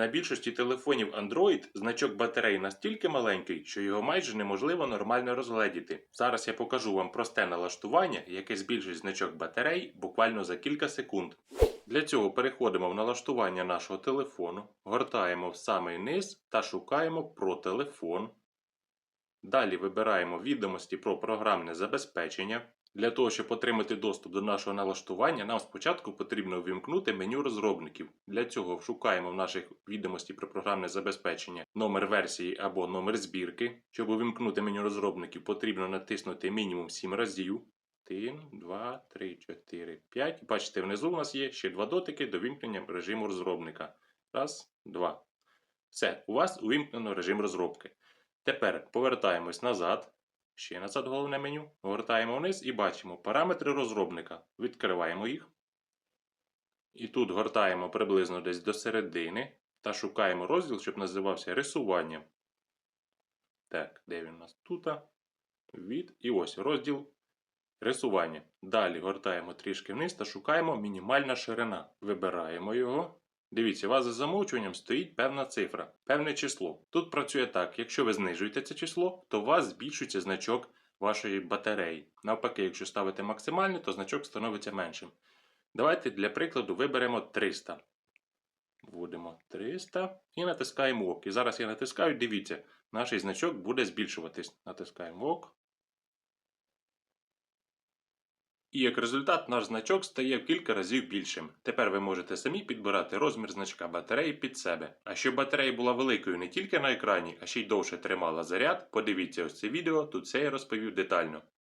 На більшості телефонів Android значок батареї настільки маленький, що його майже неможливо нормально розгледіти. Зараз я покажу вам просте налаштування, яке збільшить значок батарей буквально за кілька секунд. Для цього переходимо в налаштування нашого телефону, гортаємо в самий низ та шукаємо про телефон. Далі вибираємо відомості про програмне забезпечення. Для того, щоб отримати доступ до нашого налаштування, нам спочатку потрібно увімкнути меню розробників. Для цього шукаємо в наших відомості про програмне забезпечення номер версії або номер збірки. Щоб увімкнути меню розробників, потрібно натиснути мінімум 7 разів. 1, 2, 3, 4, 5. Бачите, внизу у нас є ще два дотики до вімкнення режиму розробника. Раз, два. Все, у вас увімкнено режим розробки. Тепер повертаємось назад. Ще назад головне меню. Гортаємо вниз і бачимо параметри розробника. Відкриваємо їх. І тут гортаємо приблизно десь до середини та шукаємо розділ, щоб називався рисування. Так, де він у нас тут? Від. І ось розділ рисування. Далі гортаємо трішки вниз та шукаємо мінімальна ширина. Вибираємо його. Дивіться, у вас за замовчуванням стоїть певна цифра, певне число. Тут працює так: якщо ви знижуєте це число, то у вас збільшується значок вашої батареї. Навпаки, якщо ставите максимальне, то значок становиться меншим. Давайте для прикладу виберемо 300. Вводимо 300 і натискаємо ОК. І зараз я натискаю, дивіться, наш значок буде збільшуватись. Натискаємо ОК. І як результат наш значок стає в кілька разів більшим. Тепер ви можете самі підбирати розмір значка батареї під себе. А щоб батарея була великою не тільки на екрані, а ще й довше тримала заряд, подивіться ось це відео, тут все я розповів детально.